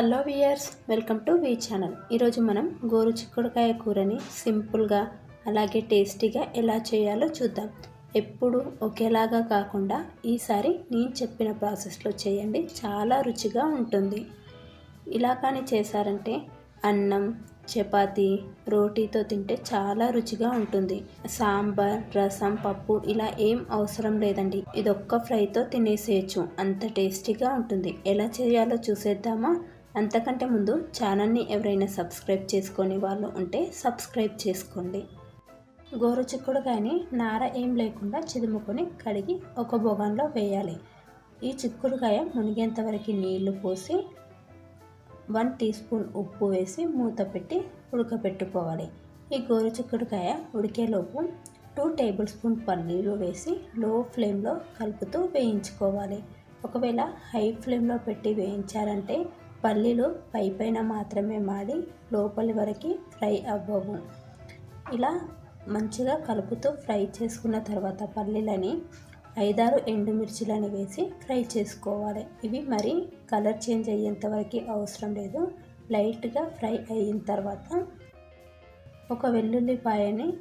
Hello viewers welcome to V channel. ఈరోజు మనం గోరు చిక్కుడుకాయ కూరని సింపుల్గా అలాగే టేస్టీగా ఎలా చేయాలో చూద్దాం. ఎప్పుడు ఒకేలాగా కాకుండా ఈసారి నేను చెప్పిన ప్రాసెస్లో చేయండి చాలా రుచిగా ఉంటుంది. ఇలా కానీ చేశారంటే అన్నం చపాతి రోటీతో తింటే చాలా రుచిగా ఉంటుంది. సాంబార్ రసం పప్పు ఇలా ఏం అవసరం లేదండి. ఇది ఒక్క ఫ్రైతో తినేసేయచ్చు అంత టేస్టీగా ఉంటుంది. ఎలా చేయాలో చూసేద్దామా? అంతకంటే ముందు ఛానల్ని ఎవరైనా సబ్స్క్రైబ్ చేసుకొని వాళ్ళు ఉంటే సబ్స్క్రైబ్ చేసుకోండి. గోరు చిక్కుడుకాయని నార ఏం లేకుండా చిదుముకొని కడిగి ఒక బొగన్లో వేయాలి. ఈ చిక్కుడుకాయ మునిగేంత వరకు నీళ్ళు పోసి వన్ టీ స్పూన్ ఉప్పు వేసి మూత పెట్టి ఉడకపెట్టుకోవాలి. ఈ గోరు చిక్కుడుకాయ ఉడికేలోపు టూ టేబుల్ స్పూన్ పల్లీలు వేసి లో ఫ్లేమ్లో కలుపుతూ వేయించుకోవాలి. ఒకవేళ హై ఫ్లేమ్లో పెట్టి వేయించారంటే పల్లీలు పై పైన మాత్రమే మాడి లోపలి వరకు ఫ్రై అవ్వవు. ఇలా మంచిగా కలుపుతూ ఫ్రై చేసుకున్న తర్వాత పల్లీలని ఐదారు ఎండుమిర్చిలని వేసి ఫ్రై చేసుకోవాలి. ఇవి మరి కలర్ చేంజ్ అయ్యేంత వరకు అవసరం లేదు. లైట్గా ఫ్రై అయిన తర్వాత ఒక వెల్లుల్లిపాయని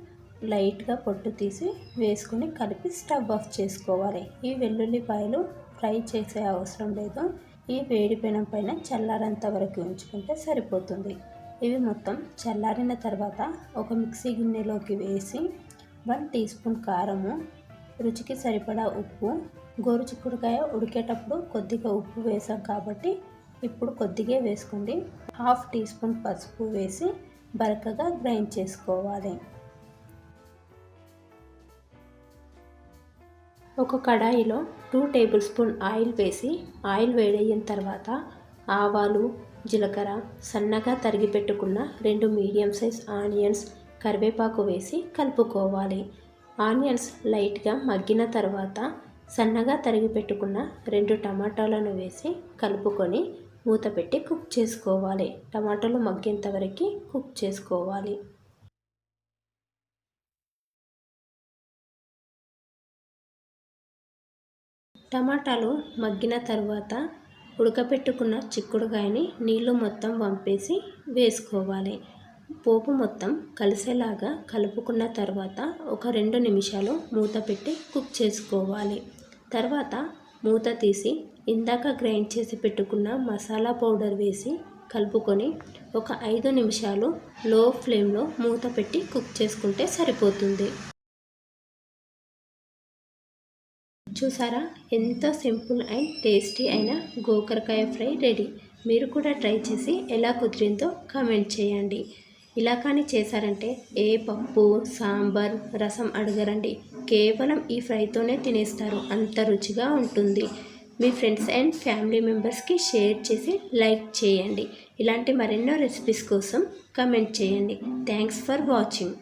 లైట్గా పొట్టు తీసి వేసుకొని కలిపి స్టవ్ ఆఫ్ చేసుకోవాలి. ఈ వెల్లుల్లిపాయలు ఫ్రై చేసే అవసరం లేదు. ఈ వేడి పెనం పైన చల్లారేంత వరకు ఉంచుకుంటే సరిపోతుంది. ఇవి మొత్తం చల్లారిన తర్వాత ఒక మిక్సీ గిన్నెలోకి వేసి వన్ టీ స్పూన్ కారము రుచికి సరిపడా ఉప్పు గోరు చిక్కుడుకాయ ఉడికేటప్పుడు కొద్దిగా ఉప్పు వేసాం కాబట్టి ఇప్పుడు కొద్దిగా వేసుకోండి. హాఫ్ టీ స్పూన్ పసుపు వేసి బరకగా గ్రైండ్ చేసుకోవాలి. ఒక కడాయిలో టూ టేబుల్ స్పూన్ ఆయిల్ వేసి ఆయిల్ వేడయిన తర్వాత ఆవాలు జీలకర్ర సన్నగా తరిగి పెట్టుకున్న రెండు మీడియం సైజ్ ఆనియన్స్ కరివేపాకు వేసి కలుపుకోవాలి. ఆనియన్స్ లైట్గా మగ్గిన తర్వాత సన్నగా తరిగి పెట్టుకున్న రెండు టమాటాలను వేసి కలుపుకొని మూత పెట్టి కుక్ చేసుకోవాలి. టమాటాలు మగ్గేంత వరకు కుక్ చేసుకోవాలి. టమాటాలు మగ్గిన తర్వాత ఉడకపెట్టుకున్న చిక్కుడుకాయని నీళ్ళు మొత్తం వంపేసి వేసుకోవాలి. పోపు మొత్తం కలిసేలాగా కలుపుకున్న తర్వాత ఒక రెండు నిమిషాలు మూత పెట్టి కుక్ చేసుకోవాలి. తర్వాత మూత తీసి ఇందాక గ్రైండ్ చేసి పెట్టుకున్న మసాలా పౌడర్ వేసి కలుపుకొని ఒక ఐదు నిమిషాలు లో ఫ్లేమ్లో మూత పెట్టి కుక్ చేసుకుంటే సరిపోతుంది. చూసారా? ఎంత సింపుల్ అండ్ టేస్టీ అయిన గోకరకాయ ఫ్రై రెడీ. మీరు కూడా ట్రై చేసి ఎలా కుదిరిందో కామెంట్ చేయండి. ఇలా కానీ చేశారంటే ఏ పప్పు సాంబార్ రసం అడగరండి. కేవలం ఈ ఫ్రైతోనే తినేస్తారు. అంత రుచిగా ఉంటుంది. మీ ఫ్రెండ్స్ అండ్ ఫ్యామిలీ మెంబర్స్కి షేర్ చేసి లైక్ చేయండి. ఇలాంటి మరెన్నో రెసిపీస్ కోసం కమెంట్ చేయండి. Thanks for watching.